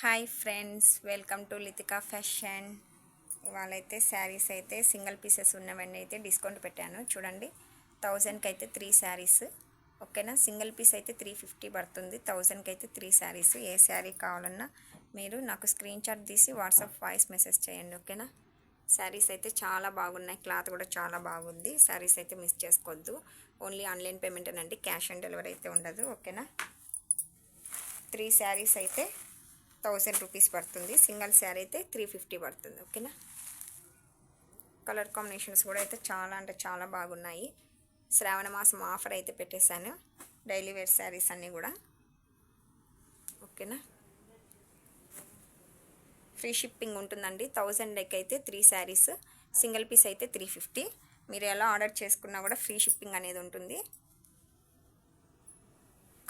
Hi friends welcome to Lithika fashion. ఇవాళైతే saris అయితే single pieces ఉన్నవన్నీ అయితే డిస్కౌంట్ పెట్టాను. చూడండి థౌజండ్కి అయితే త్రీ శారీస్. ఓకేనా? సింగిల్ పీస్ అయితే త్రీ ఫిఫ్టీ పడుతుంది. థౌజండ్కి అయితే త్రీ శారీస్. ఏ శారీ కావాలన్నా మీరు నాకు స్క్రీన్ షాట్ తీసి వాట్సాప్ వాయిస్ మెసేజ్ చేయండి ఓకేనా? శారీస్ అయితే చాలా బాగున్నాయి. క్లాత్ కూడా చాలా బాగుంది. శారీస్ అయితే మిస్ చేసుకోవద్దు. ఓన్లీ ఆన్లైన్ పేమెంట్ అనండి. క్యాష్ ఆన్ డెలివరీ అయితే ఉండదు ఓకేనా? త్రీ శారీస్ అయితే థౌజండ్ రూపీస్ పడుతుంది. సింగిల్ శారీ అయితే త్రీ ఫిఫ్టీ పడుతుంది. ఓకేనా? కలర్ కాంబినేషన్స్ కూడా అయితే చాలా అంటే చాలా బాగున్నాయి. శ్రావణ మాసం ఆఫర్ అయితే పెట్టేశాను. డైలీ వేర్ శారీస్ అన్నీ కూడా. ఓకేనా? ఫ్రీ షిప్పింగ్ ఉంటుందండి. థౌజండ్ లెక్క అయితే త్రీ శారీస్. సింగిల్ పీస్ అయితే త్రీ ఫిఫ్టీ. మీరు ఎలా ఆర్డర్ చేసుకున్నా కూడా ఫ్రీ షిప్పింగ్ అనేది ఉంటుంది.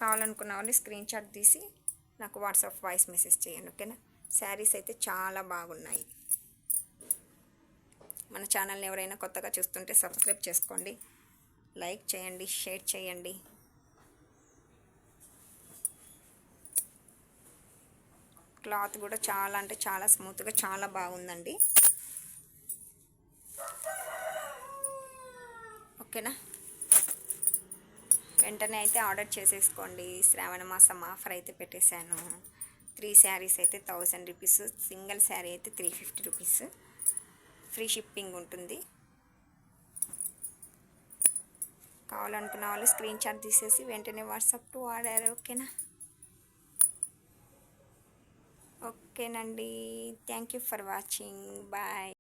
కావాలనుకున్న వాళ్ళు స్క్రీన్ షాట్ తీసి నాకు వాట్సాప్ వాయిస్ మెసేజ్ చేయండి ఓకేనా? శారీస్ అయితే చాలా బాగున్నాయి. మన ఛానల్ని ఎవరైనా కొత్తగా చూస్తుంటే సబ్స్క్రైబ్ చేసుకోండి. లైక్ చేయండి షేర్ చేయండి. క్లాత్ కూడా చాలా అంటే చాలా స్మూత్గా చాలా బాగుందండి. ఓకేనా? వెంటనే అయితే ఆర్డర్ చేసేసుకోండి. శ్రావణ మాసం ఆఫర్ అయితే పెట్టేశాను. త్రీ శారీస్ అయితే థౌజండ్ రూపీస్ సింగిల్ శారీ అయితే three fifty rupees. Free shipping ఉంటుంది. కావాలనుకున్న వాళ్ళు స్క్రీన్ షాట్ తీసేసి వెంటనే వాట్సాప్ టు ఆర్డర్ ఓకేనా? ఓకేనండి. Thank you for watching. Bye.